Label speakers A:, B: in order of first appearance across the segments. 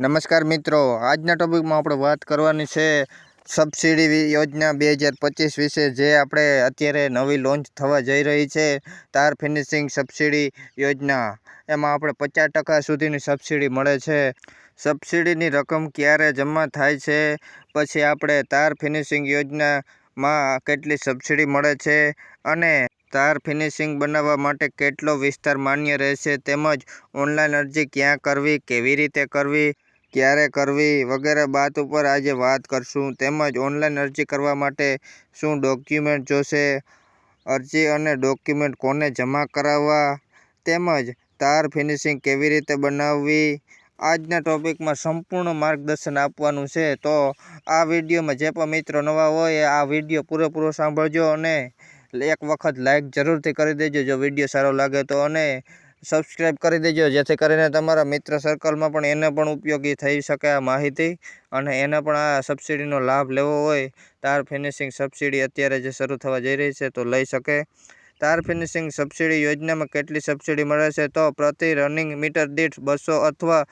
A: નમસ્કાર મિત્રો. આજના ટોપિકમાં આપણે વાત કરવાની છે સબસિડી યોજના બે હજાર પચીસ વિશે, જે આપણે અત્યારે નવી લોન્ચ થવા જઈ રહી છે. તાર ફિનિશિંગ સબસિડી યોજના. એમાં આપણે પચાસ ટકા સુધીની સબસિડી મળે છે. સબસિડીની રકમ ક્યારે જમા થાય છે? પછી આપણે તાર ફિનિશિંગ યોજનામાં કેટલી સબસિડી મળે છે? અને તાર ફિનિશિંગ બનાવવા માટે કેટલો વિસ્તાર માન્ય રહેશે? તેમજ ઓનલાઈન અરજી ક્યાં કરવી? કેવી રીતે કરવી? ક્યારે કરવી વગેરે બાત ઉપર આજે વાત કરશું. તેમજ ઓનલાઈન અરજી કરવા માટે શું ડોક્યુમેન્ટ જોશે, અરજી અને ડોક્યુમેન્ટ કોને જમા કરાવવા, તેમજ તાર ફિનિશિંગ કેવી રીતે બનાવવી, આજના ટોપિકમાં સંપૂર્ણ માર્ગદર્શન આપવાનું છે. તો આ વિડીયોમાં જે પણ મિત્રો નવા હોય આ વીડિયો પૂરેપૂરો સાંભળજો અને એક વખત લાઇક જરૂરથી કરી દેજો જો વીડિયો સારો લાગે તો. અને સબસ્ક્રાઈબ કરી દેજો, જેથી કરીને તમારા મિત્ર સર્કલમાં પણ એને પણ ઉપયોગી થઈ શકે આ માહિતી અને એને પણ આ સબસિડીનો લાભ લેવો હોય. તાર ફિનિશિંગ સબસિડી અત્યારે જે શરૂ થવા જઈ રહી છે તો લઈ શકે. તાર ફિનિશિંગ સબસિડી યોજનામાં કેટલી સબસિડી મળે છે તો પ્રતિ રનિંગ મીટર દીઠ બસો અથવા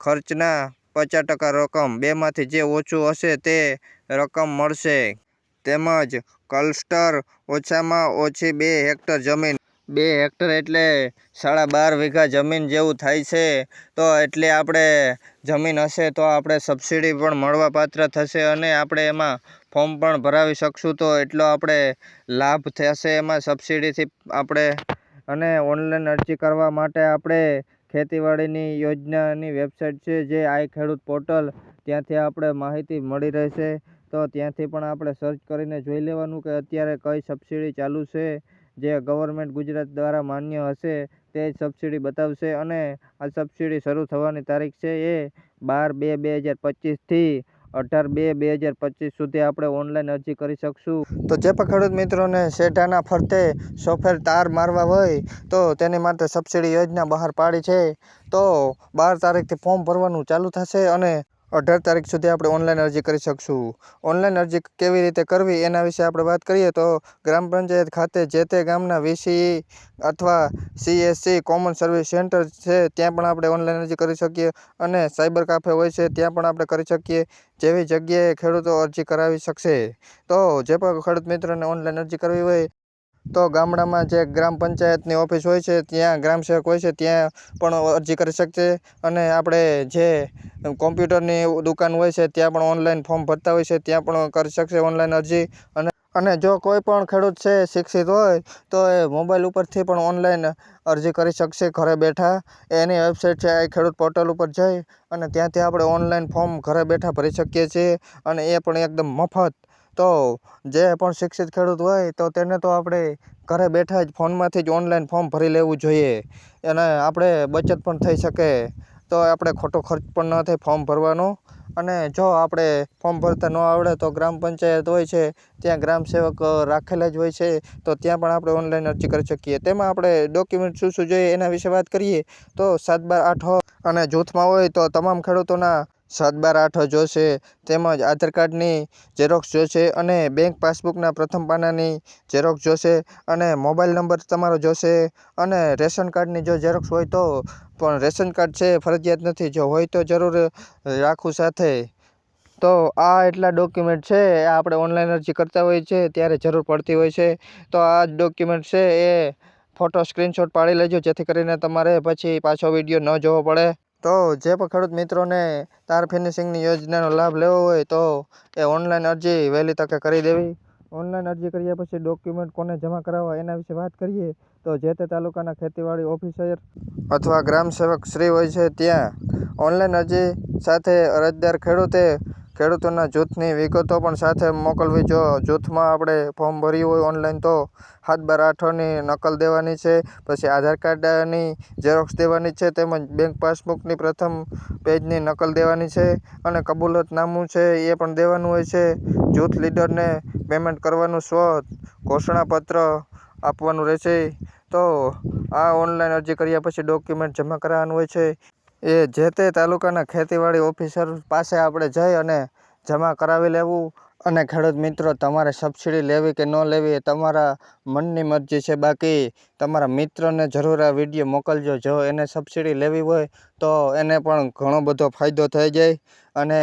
A: ખર્ચના પચાસ ટકા રકમ, બેમાંથી જે ઓછું હશે તે રકમ મળશે. તેમજ ક્લસ્ટર ઓછામાં ઓછી બે હેક્ટર જમીન બે હેક્ટર એટલે સાડા બાર વીઘા જમીન જેવું થાય છે. તો એટલે આપણે જમીન હશે તો આપણે સબસિડી પણ મળવાપાત્ર થશે અને આપણે એમાં ફોર્મ પણ ભરાવી શકશું. તો એટલો આપણે લાભ થશે એમાં સબસિડીથી આપણે અને ઓનલાઈન અરજી કરવા માટે આપણે ખેતીવાડીની યોજનાની વેબસાઇટ છે જે આઈ ખેડૂત પોર્ટલ. ત્યાંથી આપણે માહિતી મળી રહેશે. તો ત્યાંથી પણ આપણે સર્ચ કરીને જોઈ લેવાનું કે અત્યારે કઈ સબસિડી ચાલુ છે. જે ગવર્મેન્ટ ગુજરાત દ્વારા માન્ય હશે તે જ સબસિડી બતાવશે અને આ સબસિડી શરૂ થવાની તારીખ છે એ બાર બે બે હજાર પચીસથી અઢાર બે બે હજાર પચીસ સુધી આપણે ઓનલાઈન અરજી કરી શકશું. તો જે પણ ખેડૂત મિત્રોને શેઢાના ફરતે સોફેર તાર મારવા હોય તો તેની માટે સબસિડી યોજના બહાર પાડી છે. તો બાર તારીખથી ફોર્મ ભરવાનું ચાલુ થશે અને અઢાર તારીખ સુધી આપણે ઓનલાઈન અરજી કરી શકશું. ઓનલાઈન અરજી કેવી રીતે કરવી એના વિશે આપણે વાત કરીએ તો ગ્રામ પંચાયત ખાતે જે તે ગામના વીસી અથવા સીએસસી કોમન સર્વિસ સેન્ટર છે, ત્યાં પણ આપણે ઓનલાઈન અરજી કરી શકીએ અને સાયબર કાફે હોય છે, ત્યાં પણ આપણે કરી શકીએ. જેવી જગ્યાએ ખેડૂતો અરજી કરાવી શકશે. તો જે પણ ખેડૂત મિત્રોને ઓનલાઈન અરજી કરવી હોય તો ગામડામાં જે ગ્રામ પંચાયતની ઓફિસ હોય છે, ત્યાં ગ્રામ સેવક હોય છે, ત્યાં પણ અરજી કરી શકશે અને આપણે જે કોમ્પ્યુટરની દુકાન હોય છે, ત્યાં પણ ઓનલાઈન ફોર્મ ભરતા હોય છે, ત્યાં પણ કરી શકશે ઓનલાઈન અરજી અને અને જો કોઈ પણ ખેડૂત છે, શિક્ષિત હોય, તો એ મોબાઈલ ઉપરથી પણ ઓનલાઈન અરજી કરી શકશે, ઘરે બેઠા. એની વેબસાઇટ છે એ ખેડૂત પોર્ટલ ઉપર જઈ અને ત્યાંથી આપણે ઓનલાઈન ફોર્મ ઘરે બેઠા ભરી શકીએ છીએ અને એ પણ એકદમ મફત તો જે પણ શિક્ષિત ખેડૂત હોય તો તેને તો આપણે ઘરે બેઠા જ ફોનમાંથી જ ઓનલાઈન ફોર્મ ભરી લેવું જોઈએ. અને આપણે બચત પણ થઈ શકે. તો આપણે ખોટો ખર્ચ પણ ન થાય ફોર્મ ભરવાનો. અને જો આપણે ફોર્મ ભરતા ન આવડે તો ગ્રામ પંચાયત હોય છે, ત્યાં ગ્રામ સેવક રાખેલા જ હોય છે, તો ત્યાં પણ આપણે ઓનલાઈન અરજી કરી શકીએ. તેમાં આપણે ડોક્યુમેન્ટ શું શું જોઈએ એના વિશે વાત કરીએ તો સાત બાર આઠ અને જૂથમાં હોય તો તમામ ખેડૂતોના સાત બાર આઠ જોશે તેમજ આધાર કાર્ડની ઝેરોક્ષ જોશે અને બેંક પાસબુકના પ્રથમ પાનાની ઝેરોક્ષ જોશે અને મોબાઈલ નંબર તમારો જોશે અને રેશન કાર્ડની જો ઝેરોક્ષ હોય તો પણ રેશન કાર્ડ છે, ફરજિયાત નથી. જો હોય તો જરૂર રાખવું સાથે. તો આ એટલા ડોક્યુમેન્ટ છે, એ આપણે ઓનલાઈન અરજી કરતા હોઈએ છીએ, ત્યારે જરૂર પડતી હોય છે. તો આ જ ડોક્યુમેન્ટ છે, એ ફોટો સ્ક્રીનશોટ પાડી લેજો, જેથી કરીને તમારે પછી પાછો વીડિયો ન જોવો પડે. તો જે પણ ખેડૂત મિત્રોને તાર ફિનિશિંગની યોજનાનો લાભ લેવો હોય તો એ ઓનલાઈન અરજી વહેલી તકે કરી દેવી. ઓનલાઈન અરજી કર્યા પછી ડોક્યુમેન્ટ કોને જમા કરાવવા એના વિશે વાત કરીએ તો જે તે તાલુકાના ખેતીવાડી ઓફિસર અથવા ગ્રામ સેવક શ્રી હોય છે ત્યાં ઓનલાઈન અરજી સાથે અરજદાર ખેડૂતે ખેડૂતોના જૂથની વિગતો પણ સાથે મોકલવી. જો જૂથમાં આપણે ફોર્મ ભર્યું હોય ઓનલાઈન તો હાથ બાર આઠની નકલ દેવાની છે, પછી આધાર કાર્ડની ઝેરોક્ષ દેવાની છે, તેમજ બેંક પાસબુકની પ્રથમ પેજની નકલ દેવાની છે અને કબૂલતનામું છે એ પણ દેવાનું હોય છે. જૂથ લીડરને પેમેન્ટ કરવાનું સ્વ ઘોષણાપત્ર આપવાનું રહેશે. તો આ ઓનલાઈન અરજી કર્યા પછી ડોક્યુમેન્ટ જમા કરાવવાનું હોય છે. એ જે તે તાલુકાના ખેતીવાડી ઓફિસર પાસે આપણે જઈ અને જમા કરાવી લેવું. અને ખેડૂત મિત્રો, તમારે સબસિડી લેવી કે ન લેવી એ તમારા મનની મરજી છે. બાકી તમારા મિત્રને જરૂર આ વીડિયો મોકલજો. જો એને સબસિડી લેવી હોય તો એને પણ ઘણો બધો ફાયદો થઈ જાય. અને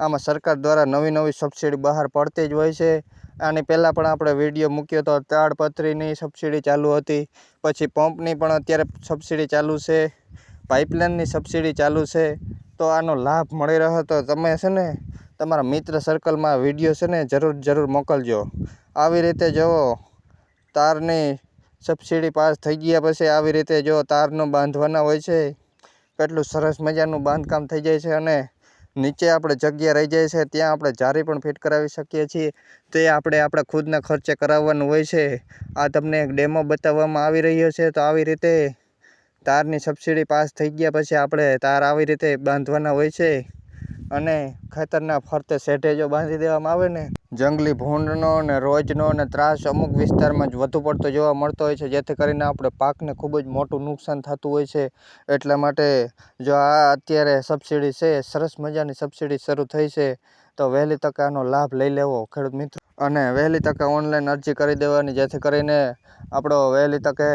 A: આમાં સરકાર દ્વારા નવી નવી સબસિડી બહાર પડતી જ હોય છે. આની પહેલાં પણ આપણે વીડિયો મૂક્યો તો તાડપત્રીની સબસિડી ચાલુ હતી. પછી પંપની પણ અત્યારે સબસિડી ચાલુ છે. પાઇપલાઇનની સબસિડી ચાલુ છે, તો આનો લાભ મળી રહ્યો તો તમે છે ને તમારા મિત્ર સર્કલમાં વીડિયો છે ને જરૂર જરૂર મોકલજો. આવી રીતે જુઓ તારની સબસિડી પાસ થઈ ગયા પછી આવી રીતે જો તારનો બાંધવાના હોય છે, કેટલું સરસ મજાનું બાંધકામ થઈ જાય છે અને નીચે આપણે જગ્યા રહી જાય છે, ત્યાં આપણે જારી પણ ફિટ કરાવી શકીએ છીએ. તે આપણે આપણા ખુદના ખર્ચે કરાવવાનું હોય છે. આ તમને એક ડેમો બતાવવામાં આવી રહ્યો છે, તો આવી રીતે તારની સબસિડી પાસ થઈ ગયા પછી આપણે તાર આવી રીતે બાંધવાના હોય છે અને ખેતરના ફરતે શેઢે જો બાંધી દેવામાં આવે ને, જંગલી ભૂંડનો ને રોજનો ને ત્રાસ અમુક વિસ્તારમાં જ વધુ પડતો જોવા મળતો હોય છે, જેથી કરીને આપણે પાકને ખૂબ જ મોટું નુકસાન થતું હોય છે. એટલા માટે જો આ અત્યારે સબસિડી છે, સરસ મજાની સબસિડી શરૂ થઈ છે, તો વહેલી તકે આનો લાભ લઈ લેવો ખેડૂત મિત્રો. અને વહેલી તકે ઓનલાઈન અરજી કરી દેવાની, જેથી કરીને આપણો વહેલી તકે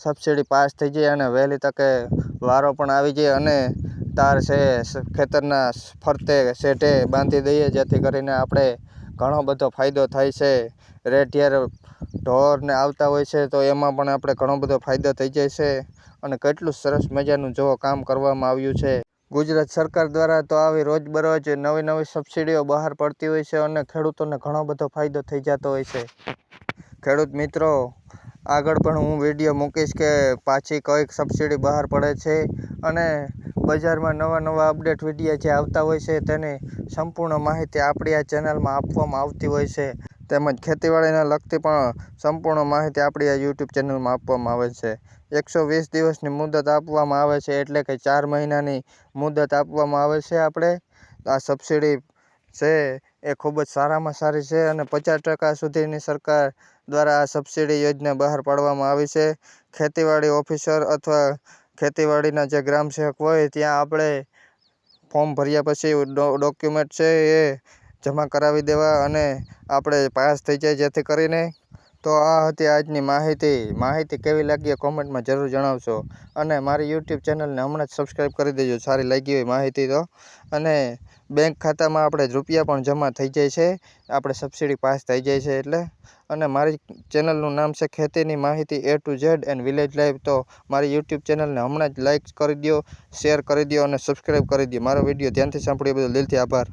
A: સબસિડી પાસ થઈ જાય અને વહેલી તકે વારો પણ આવી જાય અને તાર છે ખેતરના ફરતે સેટે બાંધી દઈએ, જેથી કરીને આપણે ઘણો બધો ફાયદો થાય છે. રેઢિયાર ઢોરને આવતા હોય છે, તો એમાં પણ આપણે ઘણો બધો ફાયદો થઈ જાય છે. અને કેટલું સરસ મજાનું જો કામ કરવામાં આવ્યું છે. ગુજરાત સરકાર દ્વારા તો આવી રોજબરોજ નવી નવી સબસિડીઓ બહાર પડતી હોય છે અને ખેડૂતોને ઘણો બધો ફાયદો થઈ જતો હોય છે. ખેડૂત મિત્રો, આગળ પણ હું વીડિયો મૂકીશ કે પાછી કંઈક સબસિડી બહાર પડે છે અને બજારમાં નવા નવા અપડેટ વીડિયો જે આવતા હોય છે તેની સંપૂર્ણ માહિતી આપણી આ ચેનલમાં આપવામાં આવતી હોય છે. તેમજ ખેતીવાડીને લગતી પણ સંપૂર્ણ માહિતી આપણી આ યુટ્યુબ ચેનલમાં આપવામાં આવે છે. એકસો વીસ દિવસની મુદત આપવામાં આવે છે એટલે કે ચાર મહિનાની મુદત આપવામાં આવે છે આપણે. આ સબસિડી છે એ ખૂબ જ સારામાં સારી છે અને પચાસ ટકા સુધીની સરકાર દ્વારા આ સબસિડી યોજના બહાર પાડવામાં આવી છે. ખેતીવાડી ઓફિસર અથવા ખેતીવાડીના જે ગ્રામ સેવક હોય ત્યાં આપણે ફોર્મ ભર્યા પછી ડોક્યુમેન્ટ છે એ જમા કરાવી દેવા અને આપણે પાસ થઈ જાય જેથી કરીને તો આ હતી આજની માહિતી. માહિતી કેવી લાગી કોમેન્ટમાં જરૂર જણાવશો. અને મારી યુટ્યુબ ચેનલને હમણાં જ સબસ્ક્રાઈબ કરી દેજો. સારી લાગી હોય માહિતી તો. અને બેંક ખાતામાં આપણે રૂપિયા પણ જમા થઈ જાય છે. આપણે સબસિડી પાસ થઈ જાય છે એટલે. અને મારી ચેનલનું નામ છે ખેતીની માહિતી A to Z and village life તો મારી યુટ્યુબ ચેનલને હમણાં જ લાઇક કરી દો શેર કરી દો અને સબસ્ક્રાઈબ કરી દો મારો વીડિયો ધ્યાનથી સાંભળ્યો બદલ દિલથી આભાર.